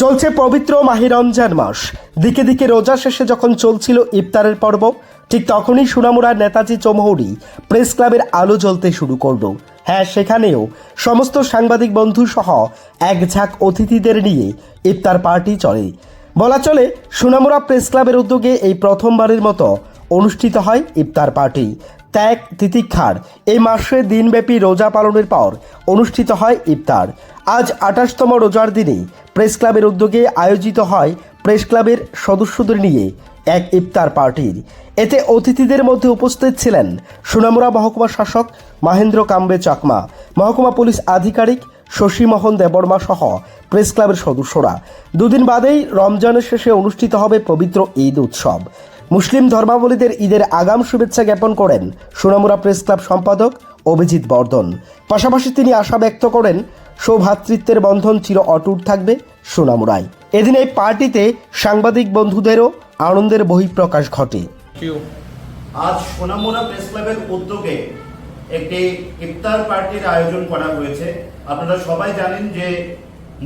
চলছে পবিত্র মাহি রমজান মাস। দিকে দিকে রোজা শেষে যখন চলছিল ইফতারের পর্ব, ঠিক তখনই সুনামুড়ার নেতাজি চৌমহরি প্রেস ক্লাবের আলো জ্বলতে শুরু করল। হ্যাঁ সেখানেও সমস্ত সাংবাদিক বন্ধু সহ এক ঝাঁক অতিথিদের নিয়ে ইফতার পার্টি চলে। বলা চলে সুনামুড়া প্রেস ক্লাবের উদ্যোগে এই প্রথমবারের মতো অনুষ্ঠিত হয় ইফতার পার্টি। ত্যাগ, তিতিক্ষার। এই মাসে দিনব্যাপী রোজা পালনের পর অনুষ্ঠিত হয় ইফতার। আজ আঠাশতম রোজার দিনে প্রেস ক্লাবের উদ্যোগে আয়োজিত হয় প্রেস ক্লাবের সদস্যদের নিয়ে এক ইফতার পার্টির। এতে অতিথিদের মধ্যে উপস্থিত ছিলেন সোনামুড়া মহকুমা শাসক মহেন্দ্র কাম্বে চাকমা, মহকুমা পুলিশ আধিকারিক শশীমোহন দেববর্মা সহ প্রেস ক্লাবের সদস্যরা। দুদিন বাদেই রমজানের শেষে অনুষ্ঠিত হবে পবিত্র ঈদ উৎসব। মুসলিম ধর্মাবলীদের ঈদের আগাম শুভেচ্ছা জ্ঞাপন করেন সোনামুড়া প্রেস ক্লাব সম্পাদক অভিজিৎ বর্ধন। পাশাপাশি তিনি আশা ব্যক্ত করেন সৌভ্রাতৃত্বের বন্ধন চির অটুট থাকবে সোনামুড়ায় এদিন এই পার্টিতে সাংবাদিক বন্ধুদেরও আনন্দের বহিঃপ্রকাশ ঘটে। আজ সোনামুড়া প্রেস ক্লাবের উদ্যোগে একটি ইফতার পার্টির আয়োজন করা হয়েছে। আপনারা সবাই জানেন যে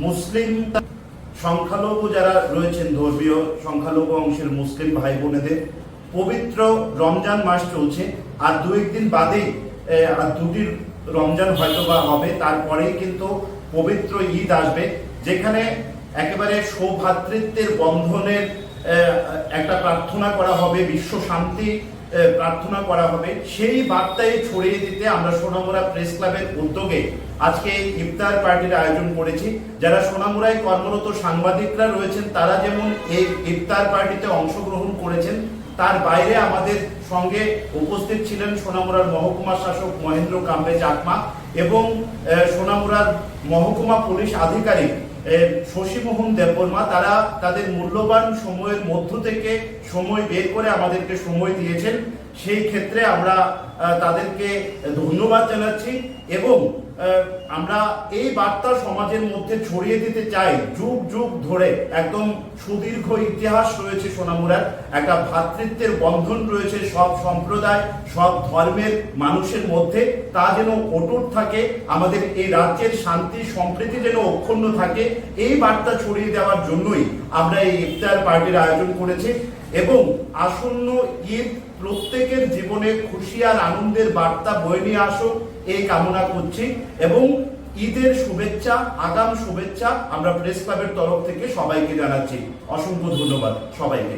মুসলিম সংখ্যালঘু যারা রয়েছেন ধর্মীয় সংখ্যালঘু অংশের মুসলিম ভাই বোনেদের পবিত্র রমজান মাস চলছে। আর দু একদিন বাদেই আর দুটি রমজান হয়তো বা হবে, তারপরেই কিন্তু পবিত্র ঈদ আসবে, যেখানে একেবারে সৌভ্রাতৃত্বের বন্ধনের একটা প্রার্থনা করা হবে, বিশ্ব শান্তি প্রার্থনা করা হবে। সেই বার্তায় ছড়িয়ে দিতে আমরা সোনামুড়া প্রেস ক্লাবের উদ্যোগে আজকে ইফতার পার্টির আয়োজন করেছি। যারা সোনামুড়ায় কর্মরত সাংবাদিকরা রয়েছেন, তারা যেমন এই ইফতার পার্টিতে অংশগ্রহণ করেছেন, তার বাইরে আমাদের সঙ্গে উপস্থিত ছিলেন সোনামুড়ার মহকুমা শাসক মহেন্দ্র কাম্বে চাকমা এবং সোনামুড়ার মহকুমা পুলিশ আধিকারিক শশীমোহন দেববর্মা, তারা তাদের মূল্যবান সময়ের মধ্য থেকে সময় বের করে আমাদেরকে সময় দিয়েছেন। সেই ক্ষেত্রে আমরা তাদেরকে ধন্যবাদ জানাচ্ছি এবং আমরা এই বার্তা সমাজের মধ্যে ছড়িয়ে দিতে চাই যুগ যুগ ধরে। একদম সুদীর্ঘ ইতিহাস রয়েছে সোনামুড়ার। একটা ভ্রাতৃত্বের বন্ধন রয়েছে সব সম্প্রদায়, সব ধর্মের মানুষের মধ্যে। তা যেন অটুট থাকে, আমাদের এই রাজ্যের শান্তি, সম্প্রীতি যেন অক্ষুণ্ণ থাকে, এই বার্তা ছড়িয়ে দেওয়ার জন্যই আমরা এই ইফতার পার্টির আয়োজন করেছি। এবং আসন্ন ঈদ প্রত্যেকের জীবনে খুশি আর আনন্দের বার্তা বয়ে নিয়ে আসুক, এই কামনা করছি। এবং ঈদের শুভেচ্ছা, আগাম শুভেচ্ছা আমরা প্রেস ক্লাবের তরফ থেকে সবাইকে জানাচ্ছি। অসংখ্য ধন্যবাদ সবাইকে।